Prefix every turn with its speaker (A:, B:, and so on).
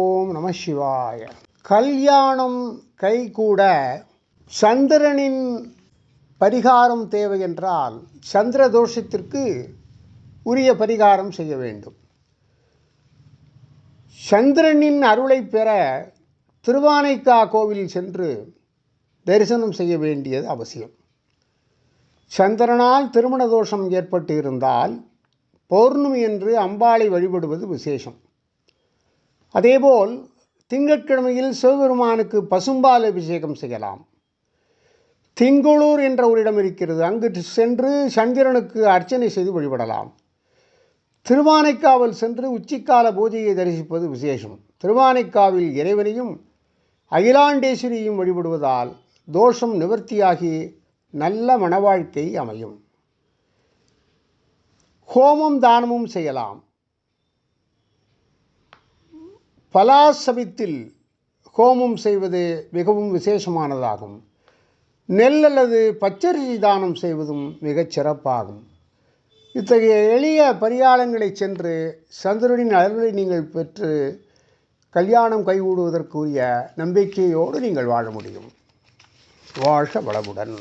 A: ஓம் நம சிவாய. கல்யாணம் கைகூட சந்திரனின் பரிகாரம் தேவை என்றால் சந்திர தோஷத்திற்கு உரிய பரிகாரம் செய்ய வேண்டும். சந்திரனின் அருளை பெற திருவானைக்கா கோவில் சென்று தரிசனம் செய்ய வேண்டியது அவசியம். சந்திரனால் திருமண தோஷம் ஏற்பட்டு இருந்தால் பௌர்ணமி என்று அம்பாளை வழிபடுவது விசேஷம். அதேபோல் திங்கட்கிழமையில் சிவபெருமானுக்கு பசும்பால் அபிஷேகம் செய்யலாம். திங்களூர் என்ற ஒரு இடம் இருக்கிறது. அங்கு சென்று சந்திரனுக்கு அர்ச்சனை செய்து வழிபடலாம். திருவானைக்காவல் சென்று உச்சிக்கால பூஜையை தரிசிப்பது விசேஷம். திருவானைக்காவில் இறைவனையும் அகிலாண்டேஸ்வரியும் வழிபடுவதால் தோஷம் நிவர்த்தியாகி நல்ல மனவாழ்க்கை அமையும். ஹோமம் தானமும் செய்யலாம். பலாசவித்தில் ஹோமம் செய்வது மிகவும் விசேஷமானதாகும். நெல் அல்லது பச்சரிசி தானம் செய்வதும் மிகச் சிறப்பாகும். இத்தகைய எளிய பரிகாரங்களை சென்று சந்திரனின் அருளை நீங்கள் பெற்று கல்யாணம் கைகூடுவதற்குரிய நம்பிக்கையோடு நீங்கள் வாழ முடியும். வாழ்க வளமுடன்.